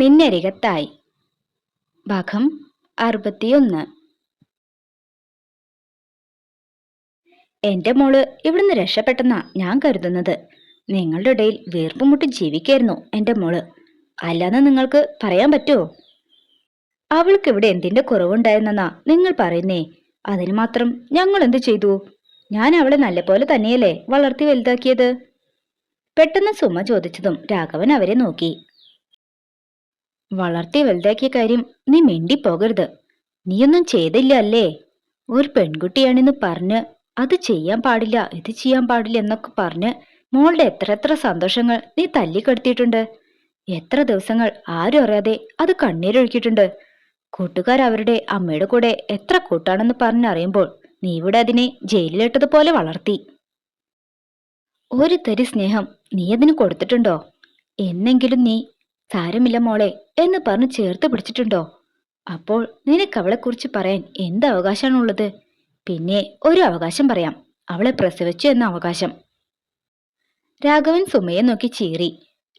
നിന്നരികത്തായി ഭാഗം അറുപത്തിയൊന്ന്. എന്റെ മോൾ ഇവിടുന്ന് രക്ഷപ്പെട്ടെന്നാ ഞാൻ കരുതുന്നത്. നിങ്ങളുടെ ഇടയിൽ വീർപ്പുമുട്ടി ജീവിക്കായിരുന്നു എന്റെ മോൾ. അല്ലാന്ന് നിങ്ങൾക്ക് പറയാൻ പറ്റുമോ അവൾക്ക് ഇവിടെ എന്തിന്റെ കുറവുണ്ടായിരുന്നെന്നാ നിങ്ങൾ പറയുന്നേ. അതിന് മാത്രം ഞങ്ങൾ എന്ത് ചെയ്തു? ഞാൻ അവളെ നല്ലപോലെ തന്നെയല്ലേ വളർത്തി വലുതാക്കിയത്? പെട്ടെന്ന് സുമ ചോദിച്ചതും രാഘവൻ അവരെ നോക്കി. വളർത്തി വലുതാക്കിയ കാര്യം നീ മിണ്ടിപ്പോകരുത്. നീയൊന്നും ചെയ്തില്ല അല്ലേ? ഒരു പെൺകുട്ടിയാണെന്ന് പറഞ്ഞ് അത് ചെയ്യാൻ പാടില്ല ഇത് ചെയ്യാൻ പാടില്ല എന്നൊക്കെ പറഞ്ഞ് മോളുടെ എത്ര എത്ര സന്തോഷങ്ങൾ നീ തല്ലിക്കെടുത്തിയിട്ടുണ്ട്. എത്ര ദിവസങ്ങൾ ആരും അറിയാതെ അത് കണ്ണീരൊഴുക്കിയിട്ടുണ്ട്. കൂട്ടുകാർ അവരുടെ അമ്മയുടെ കൂടെ എത്ര കൂട്ടാണെന്ന് പറഞ്ഞറിയുമ്പോൾ നീ ഇവിടെ അതിനെ ജയിലിലിട്ടതുപോലെ വളർത്തി. ഒരു തരി സ്നേഹം നീ അതിന് കൊടുത്തിട്ടുണ്ടോ? എന്നെങ്കിലും നീ സാരമില്ല മോളെ എന്ന് പറഞ്ഞ് ചേർത്ത് പിടിച്ചിട്ടുണ്ടോ? അപ്പോൾ നിനക്ക് അവളെക്കുറിച്ച് പറയാൻ എന്ത് അവകാശമാണുള്ളത്? പിന്നെ ഒരു അവകാശം പറയാം. അവളെ പ്രസവിച്ചു എന്ന അവകാശം. രാഘവൻ സുമയെ നോക്കി ചീറി.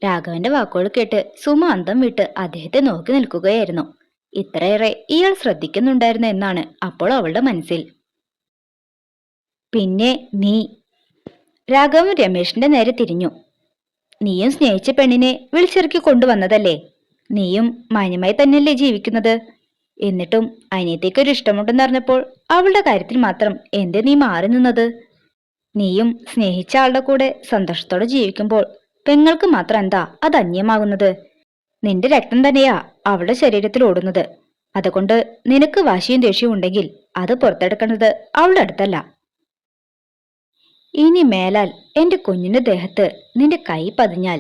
രാഘവന്റെ വാക്കുകൾ കേട്ട് സുമ അന്തം വിട്ട് അദ്ദേഹത്തെ നോക്കി നിൽക്കുകയായിരുന്നു. ഇത്രയേറെ ഇയാൾ ശ്രദ്ധിക്കുന്നുണ്ടായിരുന്നു എന്നാണ് അപ്പോൾ അവളുടെ മനസ്സിൽ. പിന്നെ നീ. രാഘവൻ രമേഷിന്റെ നേരെ തിരിഞ്ഞു. നീയും സ്നേഹിച്ച പെണ്ണിനെ വിളിച്ചിറക്കി കൊണ്ടുവന്നതല്ലേ? നീയും മാന്യമായി തന്നെയല്ലേ ജീവിക്കുന്നത്? എന്നിട്ടും അനിയത്തേക്ക് ഒരു ഇഷ്ടമുണ്ടെന്ന് അറിഞ്ഞപ്പോൾ അവളുടെ കാര്യത്തിൽ മാത്രം എന്തേ നീ മാറി നിന്നത്? നീയും സ്നേഹിച്ച ആളുടെ കൂടെ സന്തോഷത്തോടെ ജീവിക്കുമ്പോൾ പെങ്ങൾക്ക് മാത്രം എന്താ അത് അന്യമാകുന്നത്? നിന്റെ രക്തം തന്നെയാ അവളുടെ ശരീരത്തിൽ ഓടുന്നത്. അതുകൊണ്ട് നിനക്ക് വാശിയും ദേഷ്യവും ഉണ്ടെങ്കിൽ അത് പുറത്തെടുക്കുന്നത് അവളുടെ അടുത്തല്ല. ഇനി മേലാൽ എന്റെ കുഞ്ഞിന്റെ ദേഹത്ത് നിന്റെ കൈ പതിഞ്ഞാൽ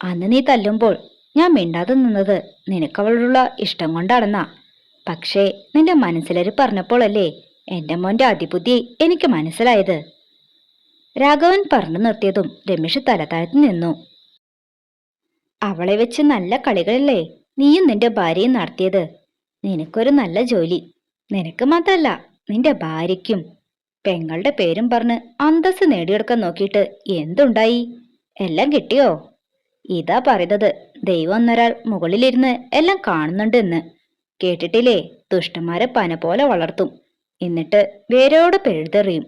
അന്ന് നീ തല്ലുമ്പോൾ ഞാൻ മിണ്ടാതെ നിന്നത് നിനക്കവളോടുള്ള ഇഷ്ടം കൊണ്ടാണെന്നാ. പക്ഷേ നിന്റെ മനസ്സിലൊരു പറഞ്ഞപ്പോഴല്ലേ എന്റെ മോന്റെ അതിബുദ്ധി എനിക്ക് മനസ്സിലായത്? രാഘവൻ പറഞ്ഞു നിർത്തിയതും രമേശ് തലതാഴ്ത്തി നിന്നു. അവളെ വെച്ച് നല്ല കളികളല്ലേ നീയും നിന്റെ ഭാര്യയും നടത്തിയത്? നിനക്കൊരു നല്ല ജോലി. നിനക്ക് മാത്രല്ല നിന്റെ ഭാര്യയ്ക്കും പെങ്ങളുടെ പേരും പറഞ്ഞ് അന്തസ് നേടിയെടുക്കാൻ നോക്കിയിട്ട് എന്തുണ്ടായി? എല്ലാം കിട്ടിയോ? ഇതാ പറയുന്നത് ദൈവം എന്നൊരാൾ മുകളിലിരുന്ന് എല്ലാം കാണുന്നുണ്ട് എന്ന് കേട്ടിട്ടില്ലേ? ദുഷ്ടന്മാരെ പന പോലെ വളർത്തും. എന്നിട്ട് വേരോട് പെഴുതെറിയും.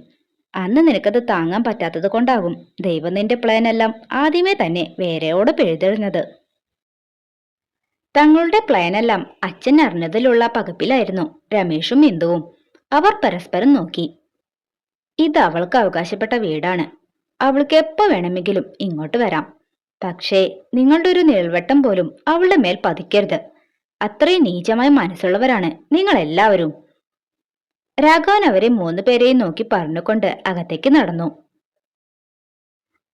അന്ന് നിനക്കത് താങ്ങാൻ പറ്റാത്തത് കൊണ്ടാകും ദൈവം നിന്റെ പ്ലാൻ എല്ലാം ആദ്യമേ തന്നെ വേരോട് പെഴുതെറിഞ്ഞത്. തങ്ങളുടെ പ്ലാനെല്ലാം അച്ഛൻ അറിഞ്ഞതിലുള്ള പകപ്പിലായിരുന്നു രമേഷും ഇന്ദുവും അവർ പരസ്പരം നോക്കി. ഇത് അവൾക്ക് അവകാശപ്പെട്ട വീടാണ്. അവൾക്ക് എപ്പോ വേണമെങ്കിലും ഇങ്ങോട്ട് വരാം. പക്ഷേ നിങ്ങളുടെ ഒരു നിഴൽവട്ടം പോലും അവളുടെ മേൽ പതിക്കരുത്. അത്രയും നീചമായ മനസ്സുള്ളവരാണ് നിങ്ങൾ എല്ലാവരും രാഘവൻ അവരെ മൂന്ന് പേരെയും നോക്കി പറഞ്ഞുകൊണ്ട് അകത്തേക്ക് നടന്നു.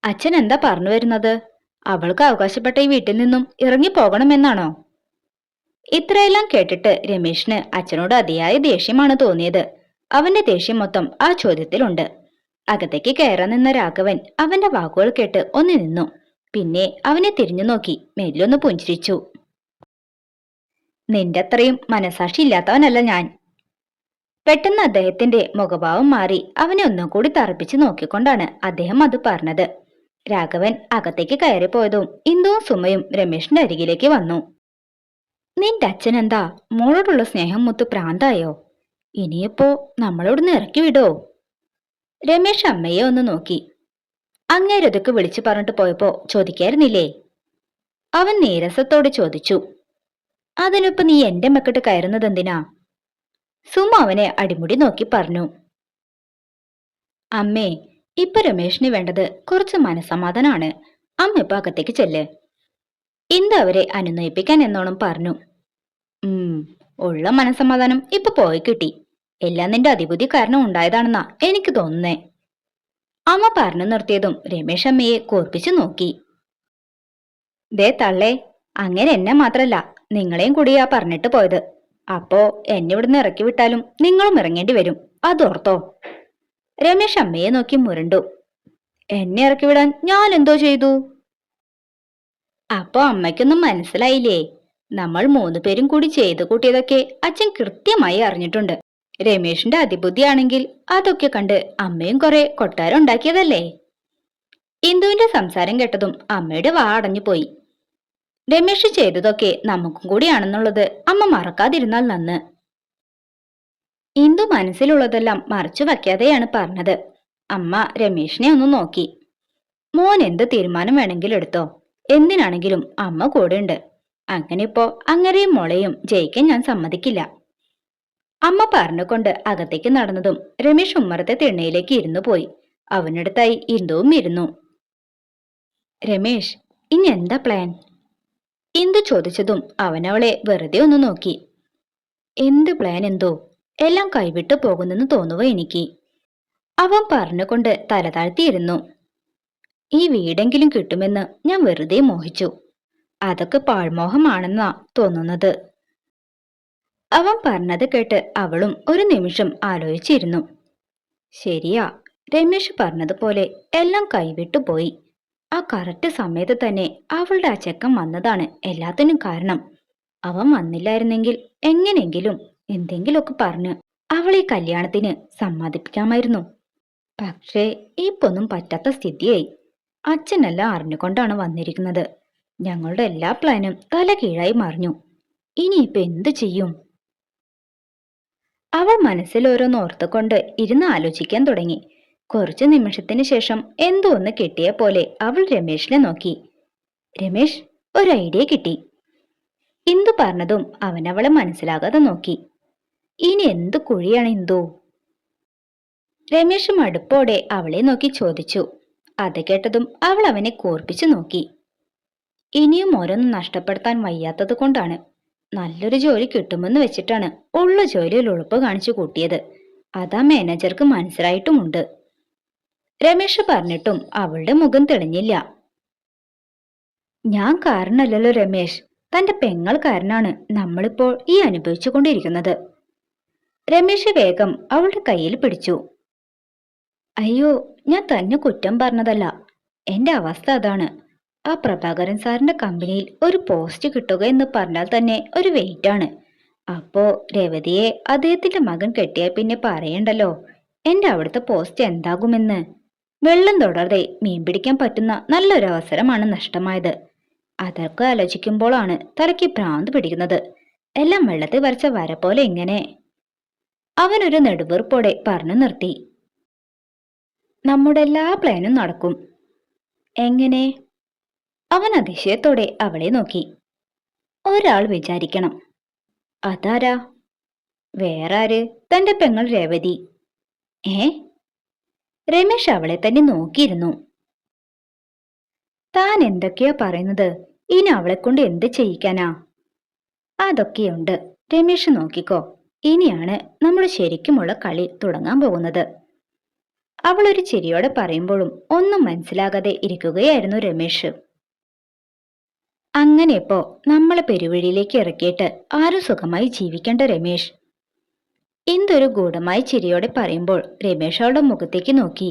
അച്ഛൻ എന്താ പറഞ്ഞു വരുന്നത്? അവൾക്ക് അവകാശപ്പെട്ട ഈ വീട്ടിൽ നിന്നും ഇറങ്ങി പോകണമെന്നാണോ? ഇത്രയെല്ലാം കേട്ടിട്ട് രമേഷിന് അച്ഛനോട് അതിയായ ദേഷ്യമാണ് തോന്നിയത്. അവന്റെ ദേഷ്യം മൊത്തം ആ ചോദ്യത്തിലുണ്ട്. അകത്തേക്ക് കയറാൻ നിന്ന രാഘവൻ അവന്റെ വാക്കുകൾ കേട്ട് ഒന്ന് നിന്നു. പിന്നെ അവനെ തിരിഞ്ഞു നോക്കി മെല്ലൊന്ന് പുഞ്ചിരിച്ചു. നിന്റെ അത്രയും മനസാക്ഷി ഇല്ലാത്തവനല്ല ഞാൻ. പെട്ടെന്ന് അദ്ദേഹത്തിന്റെ മുഖഭാവം മാറി അവനെ ഒന്നും കൂടി തറപ്പിച്ച് നോക്കിക്കൊണ്ടാണ് അദ്ദേഹം അത് പറഞ്ഞത്. രാഘവൻ അകത്തേക്ക് കയറിപ്പോയതും ഇന്ദുവും സുമയും രമേഷിന്റെ അരികിലേക്ക് വന്നു. നിന്റെ അച്ഛൻ എന്താ മോളോടുള്ള സ്നേഹം മുത്തു പ്രാന്തായോ? ഇനിയിപ്പോ നമ്മളോടൊന്ന് ഇറക്കി വിടോ. രമേഷ് അമ്മയെ ഒന്ന് നോക്കി. അങ്ങേരതൊക്കെ വിളിച്ചു പറഞ്ഞിട്ട് പോയപ്പോ ചോദിക്കായിരുന്നില്ലേ? അവൻ നീരസത്തോടെ ചോദിച്ചു. അതിനൊപ്പം നീ എന്റെ മക്കട്ട് കയറുന്നത് എന്തിനാ? സുമ അവനെ അടിമുടി നോക്കി പറഞ്ഞു. അമ്മേ ഇപ്പൊ രമേഷിന് വേണ്ടത് കുറച്ച് മനസമാധാനാണ് അമ്മ ഇപ്പൊ അകത്തേക്ക് ചെല്ല്. ഇന്ത് അവരെ അനുനയിപ്പിക്കാൻ എന്നോണം പറഞ്ഞു. ഉം. ഉള്ള മനസമാധാനം ഇപ്പൊ പോയി കിട്ടി. എല്ലാം നിന്റെ അതിബുദ്ധി കാരണം ഉണ്ടായതാണെന്നാ എനിക്ക് തോന്നുന്നേ. അമ്മ പറഞ്ഞു നിർത്തിയതും രമേശ് അമ്മയെ കോർപ്പിച്ചു നോക്കി. ദേ തള്ളേ അങ്ങനെ എന്നെ മാത്രല്ല നിങ്ങളെയും കൂടിയാ പറഞ്ഞിട്ട് പോയത്. അപ്പോ എന്നെ ഇവിടുന്ന് ഇറക്കി വിട്ടാലും നിങ്ങളും ഇറങ്ങേണ്ടി വരും. അതോർത്തോ? രമേശ് അമ്മയെ നോക്കി മുരണ്ടു. എന്നെ ഇറക്കി വിടാൻ ഞാൻ എന്തോ ചെയ്തു? അപ്പോ അമ്മയ്ക്കൊന്നും മനസ്സിലായില്ലേ? നമ്മൾ മൂന്ന് പേരും കൂടി ചെയ്തു കൂട്ടിയതൊക്കെ അച്ഛൻ കൃത്യമായി അറിഞ്ഞിട്ടുണ്ട്. രമേഷിന്റെ അതിബുദ്ധിയാണെങ്കിൽ അതൊക്കെ കണ്ട് അമ്മയും കുറെ കൊട്ടാരം ഉണ്ടാക്കിയതല്ലേ? ഇന്ദുവിന്റെ സംസാരം കേട്ടതും അമ്മയുടെ വാ അടഞ്ഞു പോയി. രമേഷ് ചെയ്തതൊക്കെ നമുക്കും കൂടിയാണെന്നുള്ളത് അമ്മ മറക്കാതിരുന്നാൽ നന്ന്. ഇന്ദു മനസ്സിലുള്ളതെല്ലാം മറച്ചു വയ്ക്കാതെയാണ് പറഞ്ഞത്. അമ്മ രമേഷിനെ ഒന്ന് നോക്കി. മോൻ എന്ത് തീരുമാനം വേണമെങ്കിലും എടുത്തോ? എന്തിനാണെങ്കിലും അമ്മ കൂടെയുണ്ട്. അങ്ങനെ ഇപ്പോ അങ്ങനെയും മുളയും ജയിക്കാൻ ഞാൻ സമ്മതിക്കില്ല. അമ്മ പറഞ്ഞുകൊണ്ട് അകത്തേക്ക് നടന്നതും രമേശ് ഉമ്മറത്തെ തിണ്ണയിലേക്ക് ഇരുന്നു പോയി. അവനടുത്തായി ഇന്ദുവും ഇരുന്നു. രമേശ് ഇനി എന്താ പ്ലാൻ ഇന്ദു ചോദിച്ചതും അവനവളെ വെറുതെ ഒന്ന് നോക്കി. എന്ത് പ്ലാൻ എന്തോ? എല്ലാം കൈവിട്ടു പോകുന്നെന്ന് തോന്നുക എനിക്ക്? അവൻ പറഞ്ഞുകൊണ്ട് തല താഴ്ത്തിയിരുന്നു. ഈ വീടെങ്കിലും കിട്ടുമെന്ന് ഞാൻ വെറുതെ മോഹിച്ചു. അതൊക്കെ പാഴ്മോഹമാണെന്നാ തോന്നുന്നത്. അവൻ പറഞ്ഞത് കേട്ട് അവളും ഒരു നിമിഷം ആലോചിച്ചിരുന്നു. ശരിയാ രമേശ് പറഞ്ഞതുപോലെ എല്ലാം കൈവിട്ടു പോയി. ആ കറക്റ്റ് സമയത്ത് തന്നെ അവളുടെ ആ ചെക്കൻ വന്നതാണ് എല്ലാത്തിനും കാരണം. അവൻ വന്നില്ലായിരുന്നെങ്കിൽ എങ്ങനെങ്കിലും എന്തെങ്കിലുമൊക്കെ പറഞ്ഞ് അവളെ കല്യാണത്തിന് സമ്മതിപ്പിക്കാമായിരുന്നു. പക്ഷേ ഇപ്പൊന്നും പറ്റാത്ത സ്ഥിതിയായി. അച്ഛനെല്ലാം അറിഞ്ഞുകൊണ്ടാണ് വന്നിരിക്കുന്നത്. ഞങ്ങളുടെ എല്ലാ പ്ലാനും തല കീഴായി മറിഞ്ഞു. ഇനിയിപ്പൊ എന്ത് ചെയ്യും? അവൾ മനസ്സിൽ ഓരോന്ന് ഓർത്തുകൊണ്ട് ഇരുന്ന് ആലോചിക്കാൻ തുടങ്ങി. കുറച്ചു നിമിഷത്തിന് ശേഷം എന്തോ ഒന്ന് കിട്ടിയ പോലെ അവൾ രമേശിനെ നോക്കി. രമേശ് ഒരു ഐഡിയ കിട്ടി. ഇന്ദു പറഞ്ഞതും അവൻ അവളെ മനസ്സിലാകാതെ നോക്കി. ഇനി എന്ത് കുഴിയാണ് ഇന്ദു? രമേശ് മടുപ്പോടെ അവളെ നോക്കി ചോദിച്ചു. അത് കേട്ടതും അവൾ അവനെ കോർപ്പിച്ചു നോക്കി. ഇനിയും ഓരോന്നും നഷ്ടപ്പെടുത്താൻ വയ്യാത്തത് കൊണ്ടാണ് നല്ലൊരു ജോലി കിട്ടുമെന്ന് വെച്ചിട്ടാണ് ഉള്ള ജോലിയിൽ ഉളുപ്പ് കാണിച്ചു കൂട്ടിയത്. അതാ മാനേജർക്ക് മനസ്സിലായിട്ടുമുണ്ട്. രമേശ് പറഞ്ഞിട്ടും അവളുടെ മുഖം തെളിഞ്ഞില്ല. ഞാൻ കാരണല്ലല്ലോ രമേശ് തന്റെ പെങ്ങൾ കാരനാണ് നമ്മളിപ്പോൾ ഈ അനുഭവിച്ചു കൊണ്ടിരിക്കുന്നത്. രമേശ് വേഗം അവളുടെ കയ്യിൽ പിടിച്ചു. അയ്യോ ഞാൻ തന്നെ കുറ്റം പറഞ്ഞതല്ല. എന്റെ അവസ്ഥ അതാണ്. ആ പ്രഭാകരൻ സാറിന്റെ കമ്പനിയിൽ ഒരു പോസ്റ്റ് കിട്ടുക എന്ന് പറഞ്ഞാൽ തന്നെ ഒരു വെയിറ്റ് ആണ്. അപ്പോ രേവതിയെ അദ്ദേഹത്തിന്റെ മകൻ കെട്ടിയാൽ പിന്നെ പറയണ്ടല്ലോ? എന്റെ അവിടുത്തെ പോസ്റ്റ് എന്താകുമെന്ന്? വെള്ളം തൊടാതെ മീൻ പിടിക്കാൻ പറ്റുന്ന നല്ലൊരു അവസരമാണ് നഷ്ടമായത്. അതൊക്കെ ആലോചിക്കുമ്പോഴാണ് തലയ്ക്ക് ഭ്രാന്ത് പിടിക്കുന്നത്. എല്ലാം വെള്ളത്തിൽ വരച്ച വര പോലെ ഇങ്ങനെ. അവനൊരു നെടുവീർപ്പോടെ പറഞ്ഞു നിർത്തി. നമ്മുടെ എല്ലാ പ്ലാനും നടക്കും. എങ്ങനെ? അവൻ അതിശയത്തോടെ അവളെ നോക്കി. ഒരാൾ വിചാരിക്കണം. അതാരാ? വേറാര്? തന്റെ പെങ്ങൾ രേവതി. ഏ? രമേശ് അവളെ തന്നെ നോക്കിയിരുന്നു. താൻ എന്തൊക്കെയാ പറയുന്നത്? ഇനി അവളെ കൊണ്ട് എന്ത് ചെയ്യിക്കാനാ? അതൊക്കെയുണ്ട്. രമേശ് നോക്കിക്കോ. ഇനിയാണ് നമ്മൾ ശരിക്കുമുള്ള കളി തുടങ്ങാൻ പോകുന്നത്. അവളൊരു ചിരിയോടെ പറയുമ്പോഴും ഒന്നും മനസ്സിലാകാതെ ഇരിക്കുകയായിരുന്നു രമേശ്. അങ്ങനെ ഇപ്പോ നമ്മളെ പെരുവഴിയിലേക്ക് ഇറക്കിയിട്ട് ആരും സുഖമായി ജീവിക്കണ്ട രമേഷ് എന്തൊരു ഗൂഢമായി ചിരിയോടെ പറയുമ്പോൾ രമേഷ് അവളുടെ മുഖത്തേക്ക് നോക്കി.